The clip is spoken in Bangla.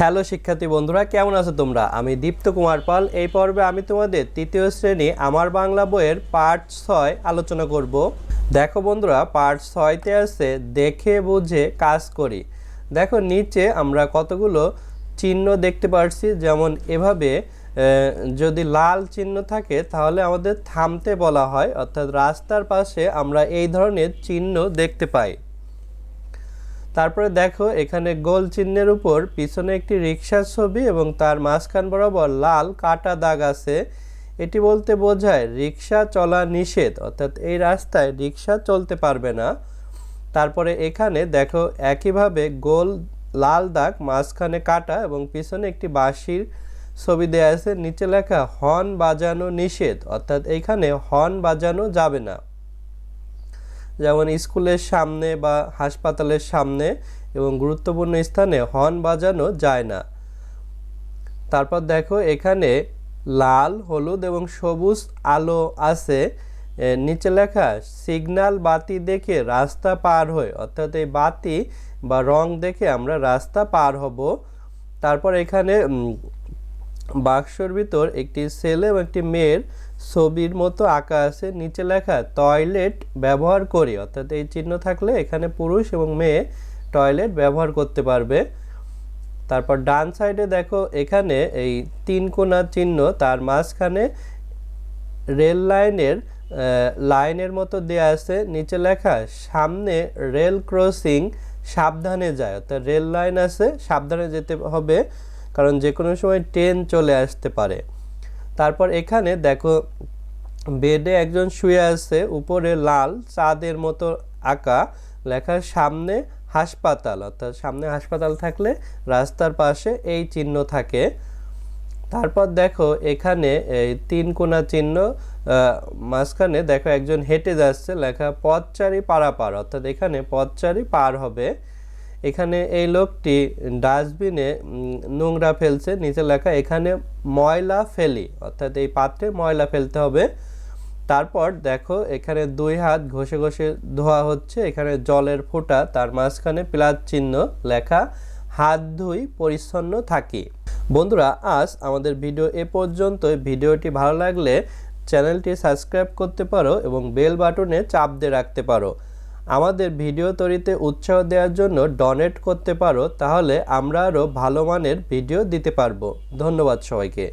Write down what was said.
হ্যালো শিক্ষার্থী বন্ধুরা, কেমন আছো তোমরা? আমি দীপ্ত কুমার পাল। এই পর্বে আমি তোমাদের তৃতীয় শ্রেণি আমার বাংলা বইয়ের পার্ট ছয় আলোচনা করব। দেখো বন্ধুরা, পার্ট ছয়তে আছে, দেখে বুঝে কাজ করি। দেখো নিচে আমরা কতগুলো চিহ্ন দেখতে পারছি, যেমন এভাবে যদি লাল চিহ্ন থাকে তাহলে আমাদের থামতে বলা হয়, অর্থাৎ রাস্তার পাশে আমরা এই ধরনের চিহ্ন দেখতে পাই। তারপরে দেখো, এখানে গোল চিহ্নের উপর পিছনে একটি রিক্সার ছবি এবং তার মাঝখান বরাবর লাল কাটা দাগ আছে। এটি বলতে বোঝায় রিক্সা চলা নিষেধ, অর্থাৎ এই রাস্তায় রিক্সা চলতে পারবে না। তারপরে এখানে দেখো, একইভাবে গোল লাল দাগ, মাঝখানে কাটা এবং পিছনে একটি বাঁশির ছবি দেওয়া আছে। নিচে লেখা, হর্ন বাজানো নিষেধ অর্থাৎ এইখানে হর্ন বাজানো যাবে না। যেমন স্কুলের সামনে বা হাসপাতালের সামনে এবং গুরুত্বপূর্ণ স্থানে হর্ন বাজানো যায় না। তারপর দেখো এখানে লাল, হলুদ এবং সবুজ আলো আছে। নিচে লেখা, সিগন্যাল বাতি দেখে রাস্তা পার হয় অর্থাৎ এই বাতি বা রং দেখে আমরা রাস্তা পার হব। তারপর এখানে বাক্সর ভিতর একটি ছেলে এবং একটি মেয়ের ছবির মতো আঁকা আছে নিচে লেখা টয়লেট ব্যবহার করি। অর্থাৎ এই চিহ্ন থাকলে এখানে পুরুষ এবং মেয়ে টয়লেট ব্যবহার করতে পারবে। তারপর ডান সাইডে দেখো, এখানে এই তিন কোনা চিহ্ন, তার মাঝখানে রেল লাইনের লাইনের মতো দেয়া আছে। নিচে লেখা, সামনে রেল ক্রসিং সাবধানে যায়। অর্থাৎ রেল লাইন আছে, সাবধানে যেতে হবে, কারণ যে কোনো সময় ট্রেন চলে আসতে পারে। তারপর এখানে দেখো, বেডে একজন শুয়ে আছে, উপরে লাল, চাঁদের মতো আঁকা লেখার সামনে হাসপাতাল, অর্থাৎ সামনে হাসপাতাল থাকলে রাস্তার পাশে এই চিহ্ন থাকে। তারপর দেখো, এখানে এই তিন কোনা চিহ্ন মাঝখানে দেখো একজন হেঁটে যাচ্ছে, লেখা পথচারী পারাপার, অর্থাৎ এখানে পথচারী পার হবে। এখানে এই লোকটি ডাস্টবিনে নোংরা ফেলছে। নিচে লেখা এখানে ময়লা ফেলি, অর্থাৎ এই পাত্রে ময়লা ফেলতে হবে। তারপর দেখো এখানে দুই হাত ঘষে ঘষে ধোয়া হচ্ছে। এখানে জলের ফোঁটা, তার মাঝখানে প্লাস চিহ্ন লেখা, হাত ধুই, পরিচ্ছন্ন থাকি। বন্ধুরা, আজ আমাদের ভিডিও এ পর্যন্ত ভিডিওটি ভালো লাগলে চ্যানেলটি সাবস্ক্রাইব করতে পারো এবং বেল বাটনে চাপ দিয়ে রাখতে পারো। আমাদের ভিডিও তৈরিতে উৎসাহ দেওয়ার জন্য ডোনেট করতে পারো, তাহলে আমরা আরও ভালো মানের ভিডিও দিতে পারব। ধন্যবাদ সবাইকে।